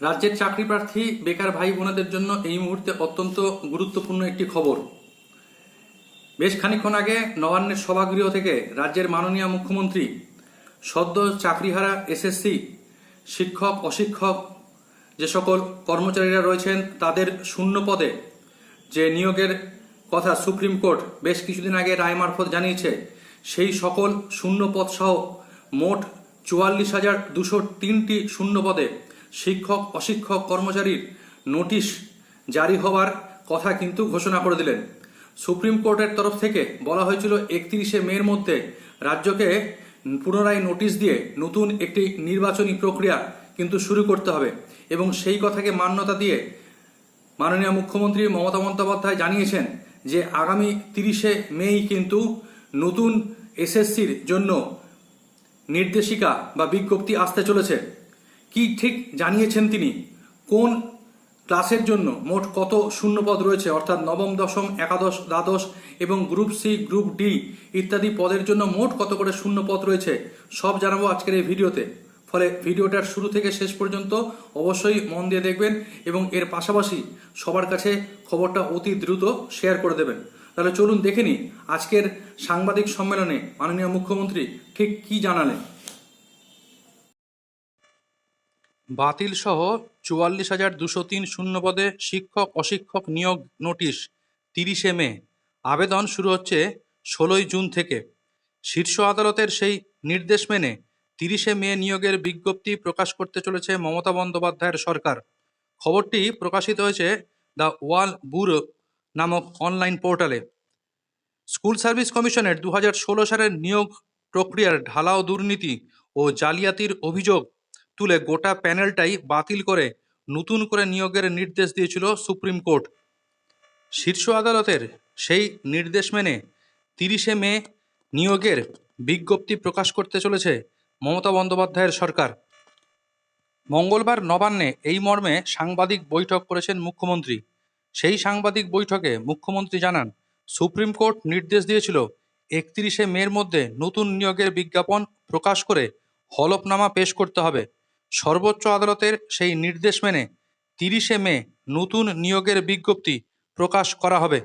রাজ্যের চাকরি প্রার্থী, বেকার ভাই বোনেদের জন্য এই মুহূর্তে অত্যন্ত গুরুত্বপূর্ণ একটি খবর। বেশ খানিকক্ষণ আগে নবান্নের সভাগৃহ থেকে রাজ্যের মাননীয় মুখ্যমন্ত্রী, সদ্য চাকরিহারা এসএসসি, শিক্ষক, অশিক্ষক যে সকল কর্মচারীরা রয়েছেন, তাদের শূন্য পদে যে নিয়োগের কথা সুপ্রিম কোর্ট বেশ কিছুদিন আগে রায় মারফত জানিয়েছে, সেই সকল শূন্য পদ সহ মোট চুয়াল্লিশ হাজার দুশো তিনটি শূন্য পদে শিক্ষক, অশিক্ষক, কর্মচারীর নোটিশ জারি হওয়ার কথা কিন্তু ঘোষণা করে দিলেন। সুপ্রিম কোর্টের তরফ থেকে বলা হয়েছিল, একত্রিশে মের মধ্যে রাজ্যকে পুনরায় নোটিশ দিয়ে নতুন একটি নির্বাচনী প্রক্রিয়া কিন্তু শুরু করতে হবে এবং সেই কথাকে মান্যতা দিয়ে মাননীয় মুখ্যমন্ত্রী মমতা বন্দ্যোপাধ্যায় জানিয়েছেন যে, আগামী তিরিশে মেই কিন্তু নতুন এসএসসির জন্য নির্দেশিকা বা বিজ্ঞপ্তি আসতে চলেছে। কি ঠিক জানিয়েছেন তিনি? কোন ক্লাসের জন্য মোট কত শূন্যপদ রয়েছে? অর্থাৎ নবম, দশম, একাদশ, দ্বাদশ এবং গ্রুপ সি, গ্রুপ ডি ইত্যাদি পদের জন্য মোট কত করে শূন্যপদ রয়েছে? সব জানাব আজকের এই ভিডিওতে। ফলে ভিডিওটার শুরু থেকে শেষ পর্যন্ত অবশ্যই মন দিয়ে দেখবেন এবং এর পাশাপাশি সবার কাছে খবরটা অতি দ্রুত শেয়ার করে দেবেন। তাহলে চলুন দেখে নিই আজকের সাংবাদিক সম্মেলনে মাননীয় মুখ্যমন্ত্রী ঠিক কি জানালেন। বাতিল সহ চুয়াল্লিশ হাজার দুশো তিন শূন্য পদে শিক্ষক অশিক্ষক নিয়োগ নোটিশ তিরিশে মে। আবেদন শুরু হচ্ছে ষোলোই জুন থেকে। শীর্ষ আদালতের সেই নির্দেশ মেনে তিরিশে মে নিয়োগের বিজ্ঞপ্তি প্রকাশ করতে চলেছে মমতা বন্দ্যোপাধ্যায়ের সরকার। খবরটি প্রকাশিত হয়েছে দ্য ওয়াল ব্যুরো নামক অনলাইন পোর্টালে। স্কুল সার্ভিস কমিশনের দু সালের নিয়োগ প্রক্রিয়ার ঢালাও দুর্নীতি ও জালিয়াতির অভিযোগ তুলে গোটা প্যানেলটাই বাতিল করে নতুন করে নিয়োগের নির্দেশ দিয়েছিল সুপ্রিম কোর্ট। শীর্ষ আদালতের সেই নির্দেশ মেনে তিরিশে মে নিয়োগের বিজ্ঞপ্তি প্রকাশ করতে চলেছে মমতা বন্দ্যোপাধ্যায়ের সরকার। মঙ্গলবার নবান্নে এই মর্মে সাংবাদিক বৈঠক করেছেন মুখ্যমন্ত্রী। সেই সাংবাদিক বৈঠকে মুখ্যমন্ত্রী জানান, সুপ্রিম কোর্ট নির্দেশ দিয়েছিল একত্রিশে মের মধ্যে নতুন নিয়োগের বিজ্ঞাপন প্রকাশ করে হলফনামা পেশ করতে হবে। সর্বোচ্চ আদালতের সেই নির্দেশ মেনে তিরিশে মে নতুন নিয়োগের বিজ্ঞপ্তি প্রকাশ করা হবে।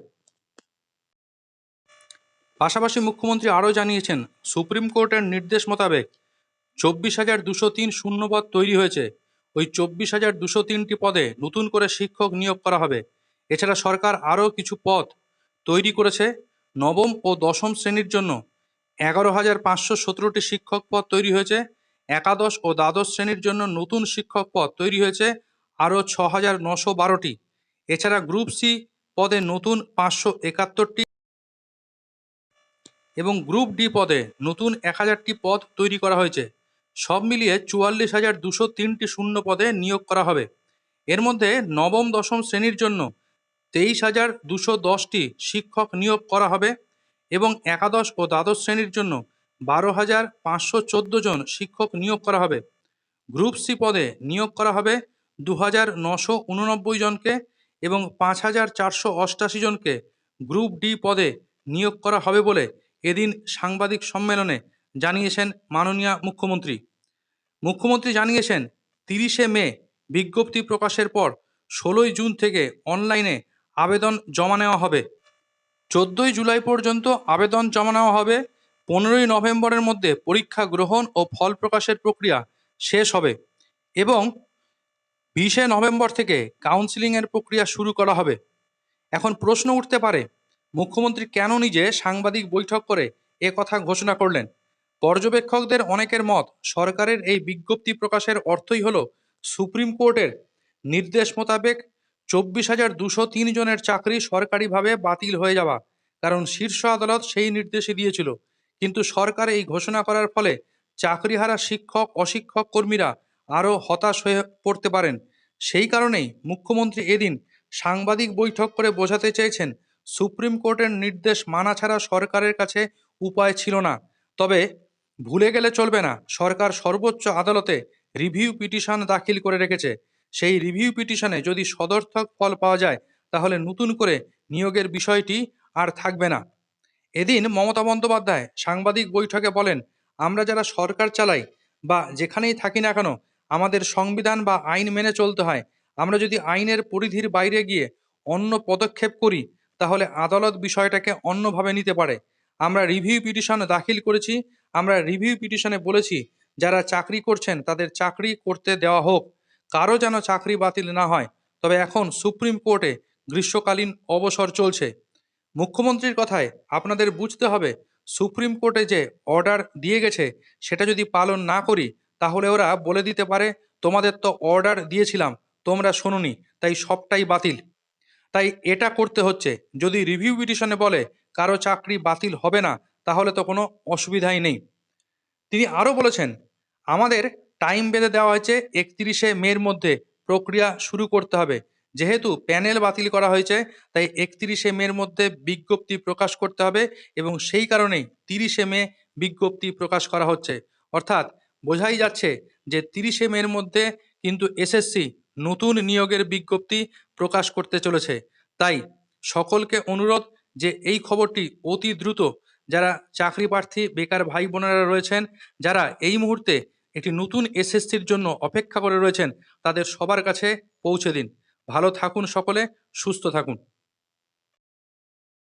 পাশাপাশি মুখ্যমন্ত্রী আরও জানিয়েছেন, সুপ্রিম কোর্টের নির্দেশ মোতাবেক চব্বিশ হাজার দুশো তিন শূন্যপদ তৈরি হয়েছে। ওই চব্বিশ হাজার দুশো তিনটি পদে নতুন করে শিক্ষক নিয়োগ করা হবে। এছাড়া সরকার আরও কিছু পদ তৈরি করেছে। নবম ও দশম শ্রেণির জন্য এগারো হাজার পাঁচশো সতেরোটি শিক্ষক পদ তৈরি হয়েছে। একাদশ ও দ্বাদশ শ্রেণির জন্য নতুন শিক্ষক পদ তৈরি হয়েছে আরও ছ হাজার নশো বারোটি। এছাড়া গ্রুপ সি পদে নতুন পাঁচশো একাত্তরটি এবং গ্রুপ ডি পদে নতুন এক হাজারটি পদ তৈরি করা হয়েছে। সব মিলিয়ে চুয়াল্লিশ হাজার দুশো তিনটি শূন্য পদে নিয়োগ করা হবে। এর মধ্যে নবম, দশম শ্রেণির জন্য তেইশ হাজার দুশো দশটি শিক্ষক নিয়োগ করা হবে এবং একাদশ ও দ্বাদশ শ্রেণির জন্য বারো হাজার পাঁচশো চোদ্দ জন শিক্ষক নিয়োগ করা হবে। গ্রুপ সি পদে নিয়োগ করা হবে দু হাজার নশো উননব্বই জনকে এবং পাঁচ হাজার চারশো অষ্টাশি জনকে গ্রুপ ডি পদে নিয়োগ করা হবে বলে এদিন সাংবাদিক সম্মেলনে জানিয়েছেন মাননীয় মুখ্যমন্ত্রী। মুখ্যমন্ত্রী জানিয়েছেন, তিরিশে মে বিজ্ঞপ্তি প্রকাশের পর ষোলোই জুন থেকে অনলাইনে আবেদন জমা নেওয়া হবে। চোদ্দোই জুলাই পর্যন্ত আবেদন জমা নেওয়া হবে। পনেরোই নভেম্বরের মধ্যে পরীক্ষা গ্রহণ ও ফল প্রকাশের প্রক্রিয়া শেষ হবে এবং বিশে নভেম্বর থেকে কাউন্সিলিংয়ের প্রক্রিয়া শুরু করা হবে। এখন প্রশ্ন উঠতে পারে, মুখ্যমন্ত্রী কেন নিজে সাংবাদিক বৈঠক করে এ কথা ঘোষণা করলেন? পর্যবেক্ষকদের অনেকের মত, সরকারের এই বিজ্ঞপ্তি প্রকাশের অর্থই হল সুপ্রিম কোর্টের নির্দেশ মোতাবেক চব্বিশ হাজার দুশো তিন জনের চাকরি সরকারিভাবে বাতিল হয়ে যাওয়া, কারণ শীর্ষ আদালত সেই নির্দেশে দিয়েছিল। কিন্তু সরকার এই ঘোষণা করার ফলে চাকরিহারা শিক্ষক, অশিক্ষক কর্মীরা আরও হতাশ হয়ে পড়তে পারেন। সেই কারণেই মুখ্যমন্ত্রী এদিন সাংবাদিক বৈঠক করে বোঝাতে চেয়েছেন, সুপ্রিম কোর্টের নির্দেশ মানা ছাড়া সরকারের কাছে উপায় ছিল না। তবে ভুলে গেলে চলবে না, সরকার সর্বোচ্চ আদালতে রিভিউ পিটিশন দাখিল করে রেখেছে। সেই রিভিউ পিটিশনে যদি সদর্থক ফল পাওয়া যায়, তাহলে নতুন করে নিয়োগের বিষয়টি আর থাকবে না। এদিন মমতা বন্দ্যোপাধ্যায় সাংবাদিক বৈঠকে বলেন, আমরা যারা সরকার চালাই বা যেখানেই থাকি না কেন, আমাদের সংবিধান বা আইন মেনে চলতে হয়। আমরা যদি আইনের পরিধির বাইরে গিয়ে অন্য পদক্ষেপ করি, তাহলে আদালত বিষয়টাকে অন্যভাবে নিতে পারে। আমরা রিভিউ পিটিশন দাখিল করেছি। আমরা রিভিউ পিটিশনে বলেছি, যারা চাকরি করছেন, তাদের চাকরি করতে দেওয়া হোক। কারও যেন চাকরি বাতিল না হয়। তবে এখন সুপ্রিম কোর্টে গ্রীষ্মকালীন অবসর চলছে। মুখ্যমন্ত্রীর কথায় আপনাদের বুঝতে হবে, সুপ্রিম কোর্টে যে অর্ডার দিয়ে গেছে, সেটা যদি পালন না করি, তাহলে ওরা বলে দিতে পারে, তোমাদের তো অর্ডার দিয়েছিলাম, তোমরা শোনোনি, তাই সবটাই বাতিল। তাই এটা করতে হচ্ছে, যদি রিভিউ পিটিশনে বলে, কারও চাকরি বাতিল হবে না, তাহলে তো কোনো অসুবিধাই নেই। তিনি আরও বলেছেন, আমাদের টাইম বেঁধে দেওয়া হয়েছে, একত্রিশে মের মধ্যে প্রক্রিয়া শুরু করতে হবে যেহেতু প্যানেল বাতিল করা হয়েছে, তাই একত্রিশে মের মধ্যে বিজ্ঞপ্তি প্রকাশ করতে হবে এবং সেই কারণেই তিরিশে মে বিজ্ঞপ্তি প্রকাশ করা হচ্ছে। অর্থাৎ বোঝাই যাচ্ছে যে তিরিশে মের মধ্যে কিন্তু এসএসসি নতুন নিয়োগের বিজ্ঞপ্তি প্রকাশ করতে চলেছে। তাই সকলকে অনুরোধ যে এই খবরটি অতি দ্রুত যারা চাকরি প্রার্থী, বেকার ভাই বোনেরা রয়েছেন, যারা এই মুহূর্তে একটি নতুন এসএসসির জন্য অপেক্ষা করে রয়েছেন, তাদের সবার কাছে পৌঁছে দিন। ভালো থাকুন সকলে সুস্থ থাকুন।